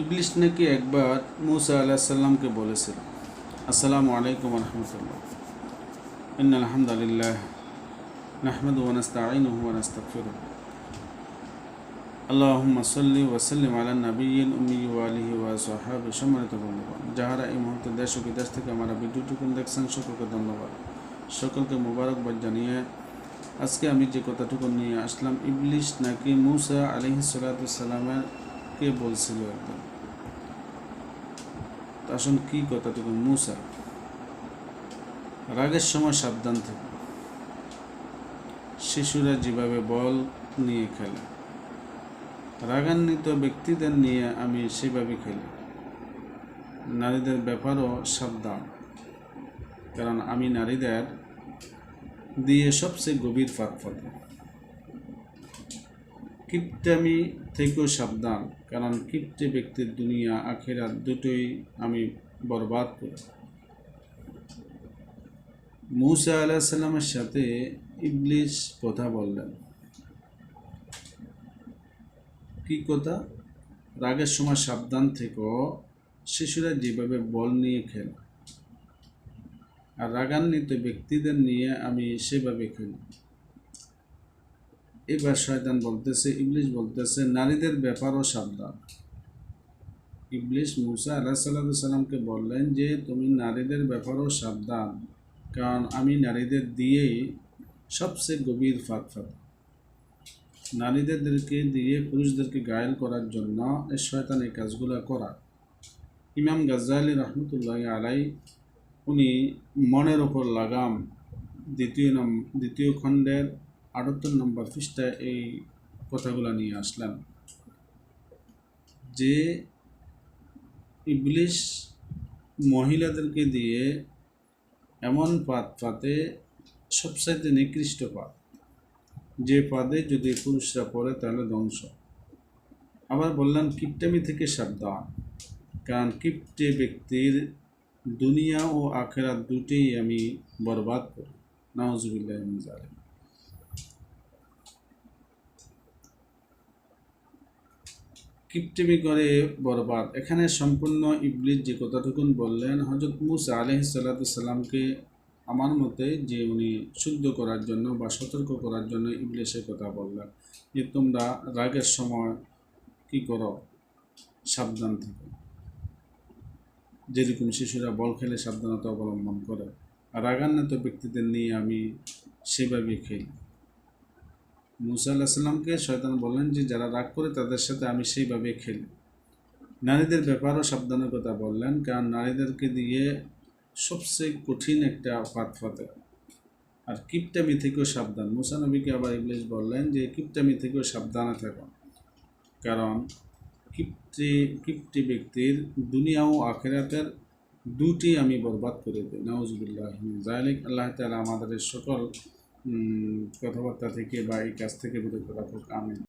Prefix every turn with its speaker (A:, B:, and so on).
A: ইবলিশ নাকি একবার মুসা আল্লাহ সাল্লামকে বলেছিল, আসসালামু আলাইকুম রহমতুল্লাহ। ইন আলহামদুলিল্লাহ নাহমদ ওয়ানাস্তাইনুহু ওয়ানাস্তাগফিরুহ আল্লাহুম্মা সাল্লি ওয়া সাল্লিম আলা নাবিয়িন উম্মি ওয়া আলিহি ওয়া সাহাবি সম্মানিত বন্ধুগণ, যাহারা এই মুহূর্তে দেশ ও বিদেশ থেকে আমার ভিডিওটুকুন দেখছেন, সকলকে ধন্যবাদ। সকলকে মোবারকবাদ জানিয়ে আজকে আমি যে কথাটুকু নিয়ে আসলাম, ইবলিশ নাকি মুসা আলিহি সালাতামের কে বলছিল একদম? আসুন কি কথাটুকু মুসা? রাগের সময় সাবধান থেকে। শিশুরা যেভাবে বল নিয়ে খেলে, রাগান্বিত ব্যক্তিদের নিয়ে আমি সেভাবে খেলি। নারীদের ব্যাপারও সাবধান, কারণ আমি নারীদের দিয়ে সবচেয়ে গভীর ফাঁক ফাঁকা কিপটামি থেকেও সাবধান, কারণ কিপটে ব্যক্তির দুনিয়া, আখেরাত দুটোই আমি বরবাদ করি। মুসা আলাহিসাল্লামের সাথে ইবলিশ কথা বললেন। কি কথা? রাগের সময় সাবধান থেকেও শিশুরা যেভাবে বল নিয়ে খেলে। আর রাগান্বিত ব্যক্তিদের নিয়ে আমি সেভাবে খেলি। এবার শয়তান বলতেছে, ইবলিশ বলতেছে, নারীদের ব্যাপারও সাবধান। ইবলিশ মুসা আল্লাহ সাল্লাহ সাল্লামকে বললেন যে, তুমি নারীদের ব্যাপারও সাবধান, কারণ আমি নারীদের দিয়েই সবচেয়ে গভীর ফাঁক ফাঁক নারীদেরকে দিয়ে পুরুষদেরকে গায়েল করার জন্য এই শয়তান এই কাজগুলো করা। ইমাম গাজ্জালি রহমতুল্লাহ আলাই উনি মনের ওপর লাগাম দ্বিতীয় নম, দ্বিতীয় খণ্ডের আটাত্তর নম্বর পৃষ্ঠায় এই কথাগুলো নিয়ে আসলাম। যে ইবলিশ মহিলাদেরকে দিয়ে এমন পাত পাতে সবচাইতে নিকৃষ্ট পাত যে পাদে যদি পুরুষরা পড়ে তাহলে ধ্বংস। আবার বললাম, কিপটামি থেকে সাবধান। কারণ কিপটে ব্যক্তির দুনিয়া ও আখেরাত দুটেই আমি বরবাদ করি। নওয়াজুবিল্লাহ জালিম কিপটেমি করে বরবাদ। এখানে সম্পূর্ণ ইবলিস যে কথাটুকুন বললেন হজরত মুসা আলহ সাল্লাতামকে আমার মতে যে উনি শুদ্ধ করার জন্য বা সতর্ক করার জন্য ইবলিসের কথা বললেন। যে তোমরা রাগের সময় কি করো, সাবধান থাকো। যেরকম শিশুরা বল খেলে সাবধানতা অবলম্বন করে। আর রাগান্বিত ব্যক্তিদের নিয়ে আমি সেভাবে খেলি। মুসা আল্লাহ শয়তান বললেন যে, যারা রাগ করে তাদের সাথে আমি সেইভাবে খেলি। নারীদের ব্যাপারও সাবধানের কথা বললেন, কারণ নারীদেরকে দিয়ে সবচেয়ে কঠিন একটা ফাত ফাতে। আর কিপটামি থেকেও সাবধান। মুসা নবীকে আবার ইংলিশ বললেন যে, কিপটামি থেকেও সাবধানে থাকুন কারণ কিপ্টি কিপ্টি ব্যক্তির দুনিয়া ও আখেরাতের দুটি আমি বরবাদ করে দিই। নওয়াজুবিল্লাহ আল্লাহ তালা আমাদের সকল কথাবার্তা থেকে বা এই কাজ থেকে বিরত রাখুক আমি